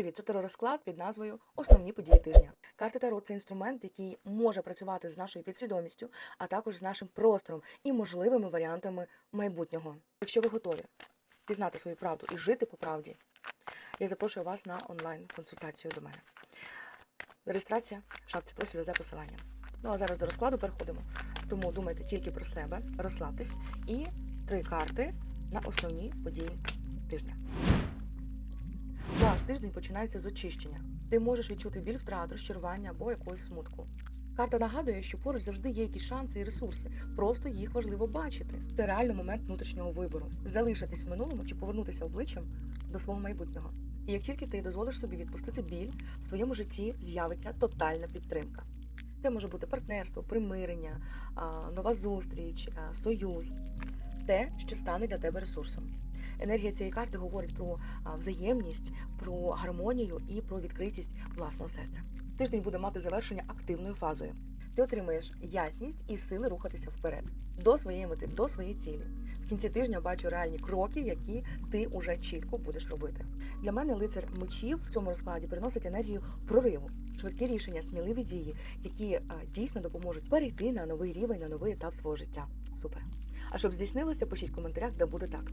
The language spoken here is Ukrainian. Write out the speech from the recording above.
Привіт, це теророзклад під назвою Основні події тижня. Карта Таро це інструмент, який може працювати з нашою підсвідомістю, а також з нашим простором і можливими варіантами майбутнього. Якщо ви готові пізнати свою правду і жити по правді, я запрошую вас на онлайн-консультацію до мене. Реєстрація в шапці профілю за посиланням. Ну а зараз до розкладу переходимо. Тому думайте тільки про себе, розслабтесь і три карти на основні події тижня. Ваш тиждень починається з очищення. Ти можеш відчути біль втрат, розчарування або якогось смутку. Карта нагадує, що поруч завжди є якісь шанси і ресурси, просто їх важливо бачити. Це реально момент внутрішнього вибору залишитись в минулому чи повернутися обличчям до свого майбутнього. І як тільки ти дозволиш собі відпустити біль, в твоєму житті з'явиться тотальна підтримка. Це може бути партнерство, примирення, нова зустріч, союз, те, що стане для тебе ресурсом. Енергія цієї карти говорить про взаємність, про гармонію і про відкритість власного серця. Тиждень буде мати завершення активною фазою. Ти отримаєш ясність і сили рухатися вперед до своєї мети, до своєї цілі. В кінці тижня бачу реальні кроки, які ти уже чітко будеш робити. Для мене лицар мечів в цьому розкладі приносить енергію прориву, швидкі рішення, сміливі дії, які дійсно допоможуть перейти на новий рівень, на новий етап свого життя. Супер. А щоб здійснилося, пишіть в коментарях, де буде так.